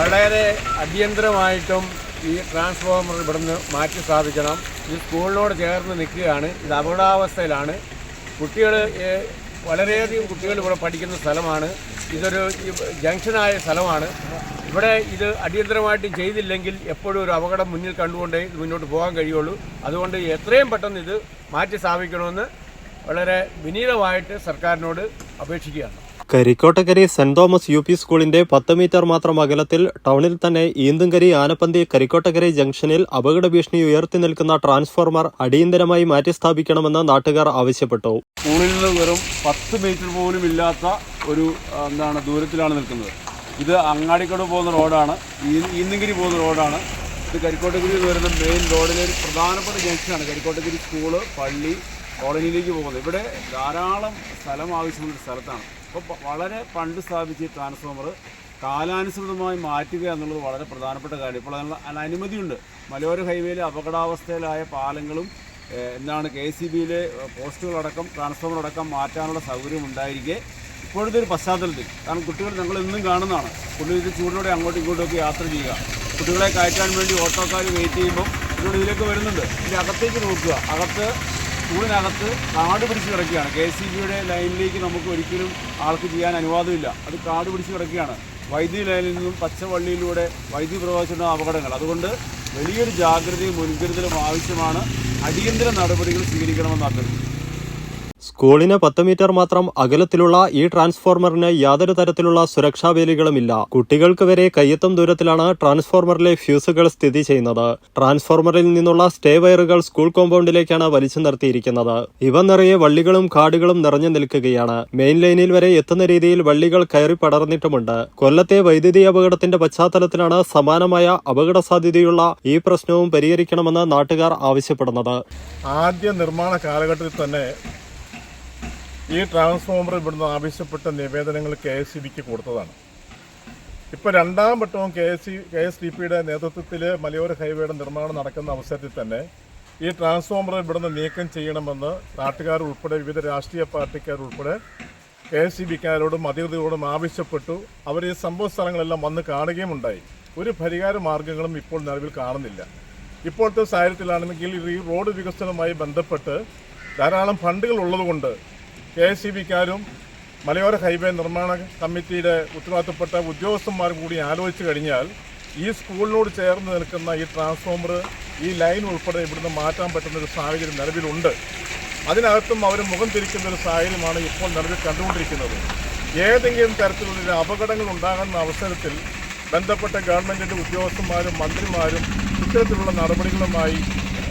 വളരെ അടിയന്തരമായിട്ടും ഈ ട്രാൻസ്ഫോമർ ഇവിടുന്ന് മാറ്റി സ്ഥാപിക്കണം. ഈ സ്കൂളിനോട് ചേർന്ന് നിൽക്കുകയാണ്. ഇത് അപകടാവസ്ഥയിലാണ്. കുട്ടികൾ വളരെയധികം കുട്ടികൾ ഇവിടെ പഠിക്കുന്ന സ്ഥലമാണ്. ഇതൊരു ജംഗ്ഷനായ സ്ഥലമാണ്. ഇവിടെ ഇത് അടിയന്തരമായിട്ട് ചെയ്തില്ലെങ്കിൽ എപ്പോഴും ഒരു അപകടം മുന്നിൽ കണ്ടുകൊണ്ടേ ഇത് മുന്നോട്ട് പോകാൻ കഴിയുള്ളൂ. അതുകൊണ്ട് എത്രയും പെട്ടെന്ന് ഇത് മാറ്റി സ്ഥാപിക്കണമെന്ന് വളരെ വിനീതമായിട്ട് സർക്കാരിനോട് അപേക്ഷിക്കുകയാണ്. Karikkottakkari saint Thomas U P സ്കൂളിന്റെ പത്ത് മീറ്റർ മാത്രം അകലത്തിൽ ടൗണിൽ തന്നെ ഈന്തുംകരി ആനപ്പന്തി കരിക്കോട്ടക്കരി ജംഗ്ഷനിൽ അപകട ഭീഷണി ഉയർത്തി നിൽക്കുന്ന ട്രാൻസ്ഫോർമർ അടിയന്തരമായി മാറ്റിസ്ഥാപിക്കണമെന്ന് നാട്ടുകാർ ആവശ്യപ്പെട്ടു. സ്കൂളിൽ നിന്ന് വെറും പത്ത് മീറ്റർ പോലും ഇല്ലാത്ത ഒരു എന്താണ് ദൂരത്തിലാണ് നിൽക്കുന്നത്. ഇത് അങ്ങാടിക്കോട് പോകുന്ന റോഡാണ് ഈന്തുംകരി പോകുന്ന റോഡാണ്. ഇത് കരിക്കോട്ടഗിരി എന്ന് വരുന്ന മെയിൻ റോഡിലെ ഒരു പ്രധാനപ്പെട്ട ജംഗ്ഷനാണ് കരിക്കോട്ടഗിരി സ്കൂൾ പള്ളി കോളനിയിലേക്ക് പോകുന്നത്. ഇവിടെ ധാരാളം സ്ഥലം ആവശ്യമുള്ളൊരു സ്ഥലത്താണ്. അപ്പോൾ വളരെ പണ്ട് സ്ഥാപിച്ച ട്രാൻസ്ഫോമർ കാലാനുസൃതമായി മാറ്റുക എന്നുള്ളത് വളരെ പ്രധാനപ്പെട്ട കാര്യം. ഇപ്പോൾ അതിനുള്ള അതിന് അനുമതിയുണ്ട്. മലയോര ഹൈവേയിലെ അപകടാവസ്ഥയിലായ പാലങ്ങളും എന്താണ് കെ സി ബിയിലെ പോസ്റ്റുകളടക്കം ട്രാൻസ്ഫോമറടക്കം മാറ്റാനുള്ള സൗകര്യം ഉണ്ടായിരിക്കെ. ഇപ്പോഴത്തെ ഒരു പശ്ചാത്തലത്തിൽ. കാരണം കുട്ടികൾ ഞങ്ങൾ എന്നും കാണുന്നതാണ്. കുട്ടികൾ ചൂടോടെ അങ്ങോട്ടും ഇങ്ങോട്ടും ഒക്കെ യാത്ര ചെയ്യുക. കുട്ടികളെ കയറ്റാൻ വേണ്ടി ഓട്ടോക്കാർ വെയിറ്റ് ചെയ്യുമ്പോൾ കുട്ടികൾ ഇതിലേക്ക് വരുന്നുണ്ട്. ഇതിന്റെ അകത്തേക്ക് നോക്കുക. അകത്ത് സ്കൂളിനകത്ത് കാട് പിടിച്ച് കിടക്കുകയാണ്. കെ സി ബിയുടെ ലൈനിലേക്ക് നമുക്ക് ഒരിക്കലും ആൾക്ക് ചെയ്യാൻ അനുവാദമില്ല. അത് കാട് പിടിച്ച് കിടക്കുകയാണ്. വൈദ്യുതി ലൈനിൽ നിന്നും പച്ചവള്ളിയിലൂടെ വൈദ്യുതി പ്രവാഹിച്ചിട്ടുള്ള അപകടങ്ങൾ. അതുകൊണ്ട് വലിയൊരു ജാഗ്രതയും മുൻകരുതലും ആവശ്യമാണ്. അടിയന്തര നടപടികൾ സ്വീകരിക്കണമെന്ന് അഭ്യർത്ഥിക്കുന്നു സ്കൂളിന് പത്ത് മീറ്റർ മാത്രം അകലത്തിലുള്ള ഈ ട്രാൻസ്ഫോർമറിന് യാതൊരു തരത്തിലുള്ള സുരക്ഷാ വേലികളുമില്ല കുട്ടികൾക്ക് വരെ കയ്യെത്തും ദൂരത്തിലാണ് ട്രാൻസ്ഫോർമറിലെ ഫ്യൂസുകൾ സ്ഥിതി ചെയ്യുന്നത്. ട്രാൻസ്ഫോർമറിൽ നിന്നുള്ള സ്റ്റേ വയറുകൾ സ്കൂൾ കോമ്പൗണ്ടിലേക്കാണ് വലിച്ചു നിർത്തിയിരിക്കുന്നത്. ഇവ നിറയെ വള്ളികളും കാടുകളും നിറഞ്ഞു നിൽക്കുകയാണ്. മെയിൻ ലൈനിൽ വരെ എത്തുന്ന രീതിയിൽ വള്ളികൾ കയറി പടർന്നിട്ടുമുണ്ട്. കൊല്ലത്തെ വൈദ്യുതി അപകടത്തിന്റെ പശ്ചാത്തലത്തിലാണ് സമാനമായ അപകട സാധ്യതയുള്ള ഈ പ്രശ്നവും പരിഹരിക്കണമെന്ന് നാട്ടുകാർ ആവശ്യപ്പെടുന്നത്. ആദ്യ നിർമ്മാണ കാലഘട്ടത്തിൽ തന്നെ ഈ ട്രാൻസ്ഫോമർ ഇവിടുന്ന് ആവശ്യപ്പെട്ട നിവേദനങ്ങൾ കെ എസ് ബിക്ക് കൊടുത്തതാണ്. ഇപ്പോൾ രണ്ടാം വട്ടവും K S C K S D പിയുടെ നേതൃത്വത്തിൽ മലയോര ഹൈവേയുടെ നിർമ്മാണം നടക്കുന്ന അവസരത്തിൽ തന്നെ ഈ ട്രാൻസ്ഫോമർ ഇവിടുന്ന് നീക്കം ചെയ്യണമെന്ന് നാട്ടുകാർ ഉൾപ്പെടെ വിവിധ രാഷ്ട്രീയ പാർട്ടിക്കാർ ഉൾപ്പെടെ കെ എസ് സി ബിക്കാരോടും അധികൃതരോടും ആവശ്യപ്പെട്ടു. അവർ ഈ സംഭവ സ്ഥലങ്ങളെല്ലാം വന്ന് കാണുകയും ഉണ്ടായി. ഒരു പരിഹാര മാർഗങ്ങളും ഇപ്പോൾ നിലവിൽ കാണുന്നില്ല. ഇപ്പോഴത്തെ സാഹചര്യത്തിലാണെങ്കിൽ ഈ റോഡ് വികസനവുമായി ബന്ധപ്പെട്ട് ധാരാളം ഫണ്ടുകൾ ഉള്ളതുകൊണ്ട് കെ എസ് സി ബിക്കാരും മലയോര ഹൈവേ നിർമ്മാണ കമ്മിറ്റിയുടെ ഉത്തരവാദിത്തപ്പെട്ട ഉദ്യോഗസ്ഥന്മാരും കൂടി ആലോചിച്ച് കഴിഞ്ഞാൽ ഈ സ്കൂളിനോട് ചേർന്ന് നിൽക്കുന്ന ഈ ട്രാൻസ്ഫോമർ ഈ ലൈൻ ഉൾപ്പെടെ ഇവിടുന്ന് മാറ്റാൻ പറ്റുന്ന ഒരു സാഹചര്യം നിലവിലുണ്ട്. അതിനകത്തും അവർ മുഖം തിരിക്കുന്ന ഒരു സാഹചര്യമാണ് ഇപ്പോൾ നിലവിൽ കണ്ടുകൊണ്ടിരിക്കുന്നത്. ഏതെങ്കിലും തരത്തിലുള്ള അപകടങ്ങൾ ഉണ്ടാകുന്ന അവസരത്തിൽ ബന്ധപ്പെട്ട ഗവൺമെന്റിന്റെ ഉദ്യോഗസ്ഥന്മാരും മന്ത്രിമാരും ഇത്തരത്തിലുള്ള നടപടികളുമായി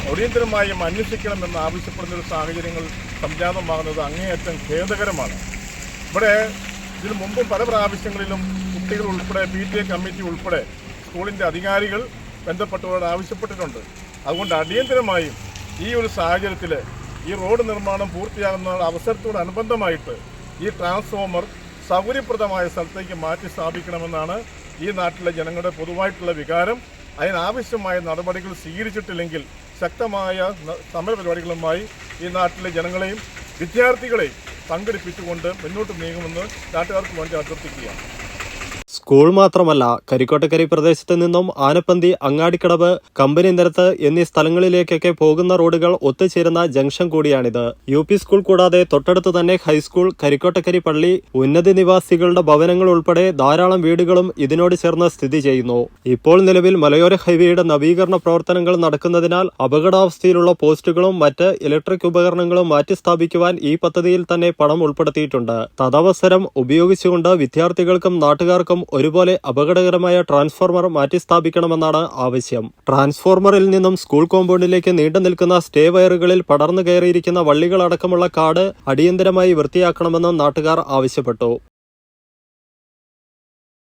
അടിയന്തരമായും അന്വേഷിക്കണമെന്ന് ആവശ്യപ്പെടുന്ന ഒരു സാഹചര്യങ്ങൾ സംജാതമാകുന്നത് അങ്ങേയറ്റം ഖേദകരമാണ്. ഇവിടെ ഇതിനു മുമ്പും പല പ്രാവശ്യങ്ങളിലും കുട്ടികൾ ഉൾപ്പെടെ പി ടി എ കമ്മിറ്റി ഉൾപ്പെടെ സ്കൂളിന്റെ അധികാരികൾ ബന്ധപ്പെട്ടവരോട് ആവശ്യപ്പെട്ടിട്ടുണ്ട്. അതുകൊണ്ട് അടിയന്തരമായും ഈ ഒരു സാഹചര്യത്തിൽ ഈ റോഡ് നിർമ്മാണം പൂർത്തിയാകുന്ന അവസരത്തോടനുബന്ധമായിട്ട് ഈ ട്രാൻസ്ഫോമർ സൗകര്യപ്രദമായ സ്ഥലത്തേക്ക് മാറ്റി സ്ഥാപിക്കണമെന്നാണ് ഈ നാട്ടിലെ ജനങ്ങളുടെ പൊതുവായിട്ടുള്ള വികാരം. അതിനാവശ്യമായ നടപടികൾ സ്വീകരിച്ചിട്ടില്ലെങ്കിൽ ശക്തമായ സമര പരിപാടികളുമായി ഈ നാട്ടിലെ ജനങ്ങളെയും വിദ്യാർത്ഥികളെയും സംഘടിപ്പിച്ചുകൊണ്ട് മുന്നോട്ട് നീങ്ങുമെന്ന് നാട്ടുകാർക്ക് വേണ്ടി അഭ്യർത്ഥിക്കുകയാണ്. സ്കൂൾ മാത്രമല്ല കരിക്കോട്ടക്കരി പ്രദേശത്ത് നിന്നും ആനപ്പന്തി അങ്ങാടിക്കടവ് കമ്പനി നിരത്ത് എന്നീ സ്ഥലങ്ങളിലേക്കൊക്കെ പോകുന്ന റോഡുകൾ ഒത്തുചേരുന്ന ജംഗ്ഷൻ കൂടിയാണിത്. യു പി സ്കൂൾ കൂടാതെ തൊട്ടടുത്ത് തന്നെ ഹൈസ്കൂൾ കരിക്കോട്ടക്കരി പള്ളി ഉന്നതി നിവാസികളുടെ ഭവനങ്ങൾ ഉൾപ്പെടെ ധാരാളം വീടുകളും ഇതിനോട് ചേർന്ന് സ്ഥിതി ചെയ്യുന്നു. ഇപ്പോൾ നിലവിൽ മലയോര ഹൈവേയുടെ നവീകരണ പ്രവർത്തനങ്ങൾ നടക്കുന്നതിനാൽ അപകടാവസ്ഥയിലുള്ള പോസ്റ്റുകളും മറ്റ് ഇലക്ട്രിക് ഉപകരണങ്ങളും മാറ്റി സ്ഥാപിക്കുവാൻ ഈ പദ്ധതിയിൽ തന്നെ പണം ഉൾപ്പെടുത്തിയിട്ടുണ്ട്. തദവസരം ഉപയോഗിച്ചുകൊണ്ട് വിദ്യാർത്ഥികൾക്കും നാട്ടുകാർക്കും ഒരുപോലെ അപകടകരമായ ട്രാൻസ്ഫോർമർ മാറ്റിസ്ഥാപിക്കണമെന്നാണ് ആവശ്യം. ട്രാൻസ്ഫോർമറിൽ നിന്നും സ്കൂൾ കോമ്പൗണ്ടിലേക്ക് നീണ്ടു നിൽക്കുന്ന സ്റ്റേ വയറുകളിൽ പടർന്നു കയറിയിരിക്കുന്ന വള്ളികളടക്കമുള്ള കാട് അടിയന്തരമായി വൃത്തിയാക്കണമെന്നും നാട്ടുകാർ ആവശ്യപ്പെട്ടു.